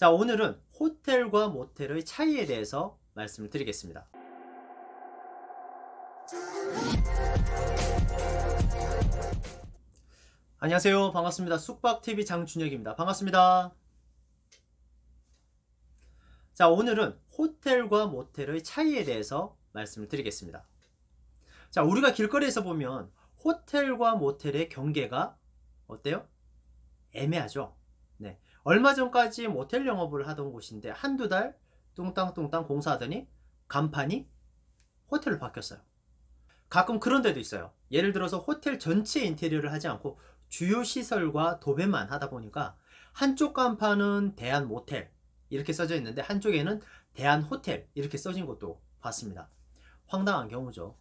자, 오늘은 호텔과 모텔의 차이에 대해서 말씀을 드리겠습니다. 안녕하세요. 반갑습니다. 숙박TV 장준혁입니다. 반갑습니다. 자, 오늘은 호텔과 모텔의 차이에 대해서 말씀을 드리겠습니다. 자, 우리가 길거리에서 보면 호텔과 모텔의 경계가 어때요? 애매하죠? 네. 얼마 전까지 모텔 영업을 하던 곳인데 한두 달 뚱땅뚱땅 공사하더니 간판이 호텔로 바뀌었어요. 가끔 그런 데도 있어요. 예를 들어서 호텔 전체 인테리어를 하지 않고 주요 시설과 도배만 하다 보니까 한쪽 간판은 대한 모텔 이렇게 써져 있는데 한쪽에는 대한 호텔 이렇게 써진 것도 봤습니다. 황당한 경우죠.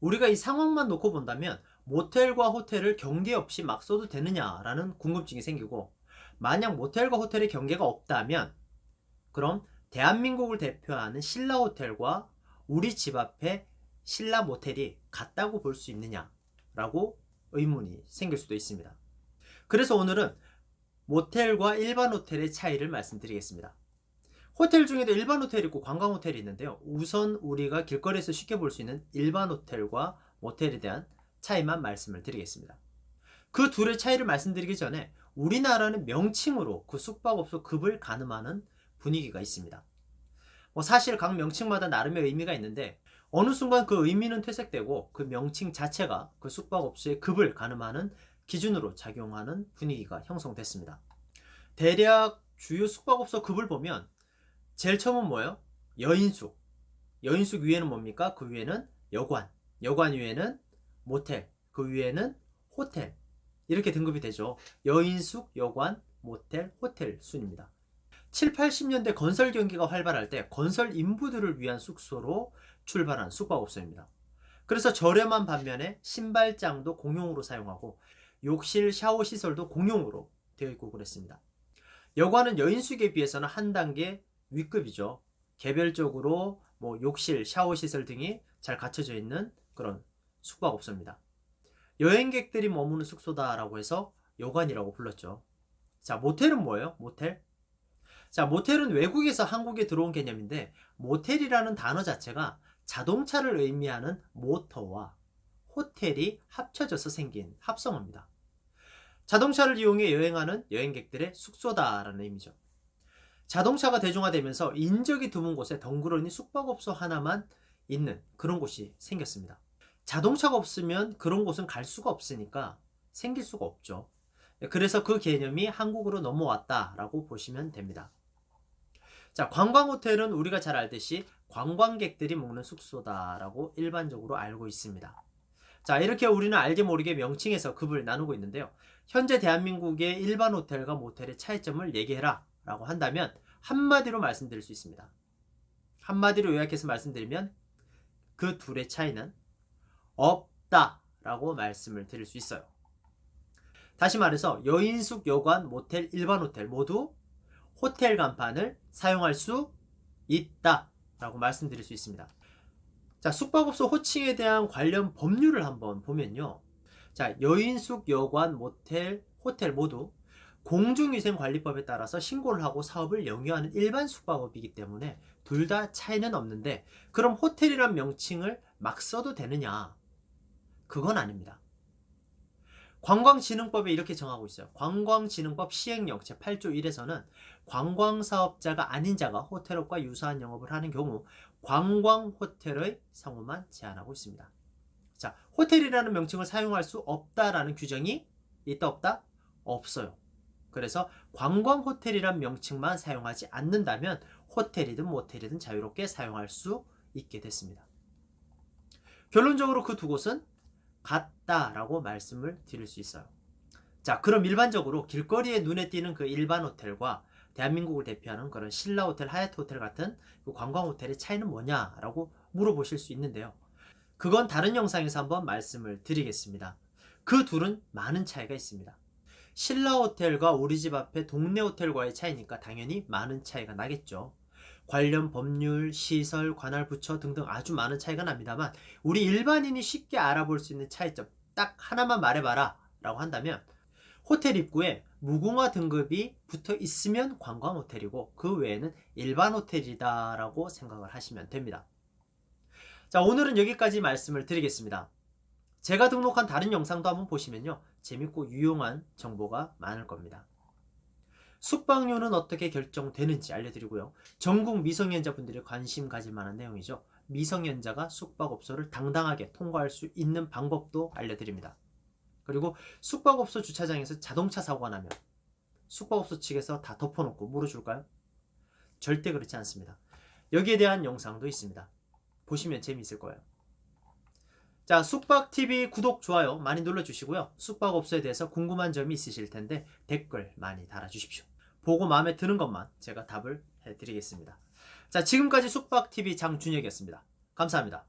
우리가 이 상황만 놓고 본다면 모텔과 호텔을 경계 없이 막 써도 되느냐라는 궁금증이 생기고 만약 모텔과 호텔의 경계가 없다면 그럼 대한민국을 대표하는 신라 호텔과 우리 집 앞에 신라 모텔이 같다고 볼 수 있느냐라고 의문이 생길 수도 있습니다. 그래서 오늘은 모텔과 일반 호텔의 차이를 말씀드리겠습니다. 호텔 중에도 일반 호텔이 있고 관광 호텔이 있는데요. 우선 우리가 길거리에서 쉽게 볼 수 있는 일반 호텔과 모텔에 대한 차이만 말씀을 드리겠습니다. 그 둘의 차이를 말씀드리기 전에 우리나라는 명칭으로 그 숙박업소 급을 가늠하는 분위기가 있습니다. 뭐 사실 각 명칭마다 나름의 의미가 있는데 어느 순간 그 의미는 퇴색되고 그 명칭 자체가 그 숙박업소의 급을 가늠하는 기준으로 작용하는 분위기가 형성됐습니다. 대략 주요 숙박업소 급을 보면 제일 처음은 뭐예요? 여인숙. 여인숙 위에는 뭡니까? 그 위에는 여관. 여관 위에는 모텔. 그 위에는 호텔. 이렇게 등급이 되죠. 여인숙, 여관, 모텔, 호텔 순입니다. 7, 80년대 건설 경기가 활발할 때 건설 인부들을 위한 숙소로 출발한 숙박업소입니다. 그래서 저렴한 반면에 신발장도 공용으로 사용하고 욕실, 샤워 시설도 공용으로 되어 있고 그랬습니다. 여관은 여인숙에 비해서는 한 단계 윗급이죠. 개별적으로 뭐 욕실, 샤워 시설 등이 잘 갖춰져 있는 그런 숙박업소입니다. 여행객들이 머무는 숙소다라고 해서 여관이라고 불렀죠. 자, 모텔은 뭐예요? 모텔? 자, 모텔은 외국에서 한국에 들어온 개념인데 모텔이라는 단어 자체가 자동차를 의미하는 모터와 호텔이 합쳐져서 생긴 합성어입니다. 자동차를 이용해 여행하는 여행객들의 숙소다라는 의미죠. 자동차가 대중화되면서 인적이 드문 곳에 덩그러니 숙박업소 하나만 있는 그런 곳이 생겼습니다. 자동차가 없으면 그런 곳은 갈 수가 없으니까 생길 수가 없죠. 그래서 그 개념이 한국으로 넘어왔다라고 보시면 됩니다. 자, 관광 호텔은 우리가 잘 알듯이 관광객들이 묵는 숙소다라고 일반적으로 알고 있습니다. 자, 이렇게 우리는 알게 모르게 명칭에서 급을 나누고 있는데요. 현재 대한민국의 일반 호텔과 모텔의 차이점을 얘기해라 라고 한다면 한마디로 말씀드릴 수 있습니다. 한마디로 요약해서 말씀드리면 그 둘의 차이는 없다 라고 말씀을 드릴 수 있어요. 다시 말해서 여인숙, 여관, 모텔, 일반 호텔 모두 호텔 간판을 사용할 수 있다 라고 말씀드릴 수 있습니다. 자, 숙박업소 호칭에 대한 관련 법률을 한번 보면요. 자, 여인숙, 여관, 모텔, 호텔 모두 공중위생관리법에 따라서 신고를 하고 사업을 영위하는 일반 숙박업이기 때문에 둘 다 차이는 없는데 그럼 호텔이란 명칭을 막 써도 되느냐? 그건 아닙니다. 관광진흥법에 이렇게 정하고 있어요. 관광진흥법 시행령 제8조 1에서는 관광사업자가 아닌 자가 호텔업과 유사한 영업을 하는 경우 관광호텔의 상호만 제한하고 있습니다. 자, 호텔이라는 명칭을 사용할 수 없다라는 규정이 있다 없다? 없어요. 그래서 관광호텔이란 명칭만 사용하지 않는다면 호텔이든 모텔이든 자유롭게 사용할 수 있게 됐습니다. 결론적으로 그 두 곳은 같다라고 말씀을 드릴 수 있어요. 자, 그럼 일반적으로 길거리에 눈에 띄는 그 일반 호텔과 대한민국을 대표하는 그런 신라 호텔, 하얏트 호텔 같은 그 관광 호텔의 차이는 뭐냐라고 물어보실 수 있는데요. 그건 다른 영상에서 한번 말씀을 드리겠습니다. 그 둘은 많은 차이가 있습니다. 신라 호텔과 우리 집 앞에 동네 호텔과의 차이니까 당연히 많은 차이가 나겠죠. 관련 법률, 시설, 관할 부처 등등 아주 많은 차이가 납니다만 우리 일반인이 쉽게 알아볼 수 있는 차이점 딱 하나만 말해봐라 라고 한다면 호텔 입구에 무궁화 등급이 붙어 있으면 관광 호텔이고 그 외에는 일반 호텔이다 라고 생각을 하시면 됩니다. 자, 오늘은 여기까지 말씀을 드리겠습니다. 제가 등록한 다른 영상도 한번 보시면요. 재밌고 유용한 정보가 많을 겁니다. 숙박료는 어떻게 결정되는지 알려드리고요. 전국 미성년자분들이 관심 가질 만한 내용이죠. 미성년자가 숙박업소를 당당하게 통과할 수 있는 방법도 알려드립니다. 그리고 숙박업소 주차장에서 자동차 사고가 나면 숙박업소 측에서 다 덮어놓고 물어줄까요? 절대 그렇지 않습니다. 여기에 대한 영상도 있습니다. 보시면 재미있을 거예요. 자, 숙박TV 구독, 좋아요 많이 눌러주시고요. 숙박업소에 대해서 궁금한 점이 있으실 텐데 댓글 많이 달아주십시오. 보고 마음에 드는 것만 제가 답을 해드리겠습니다. 자, 지금까지 숙박TV 장준혁이었습니다. 감사합니다.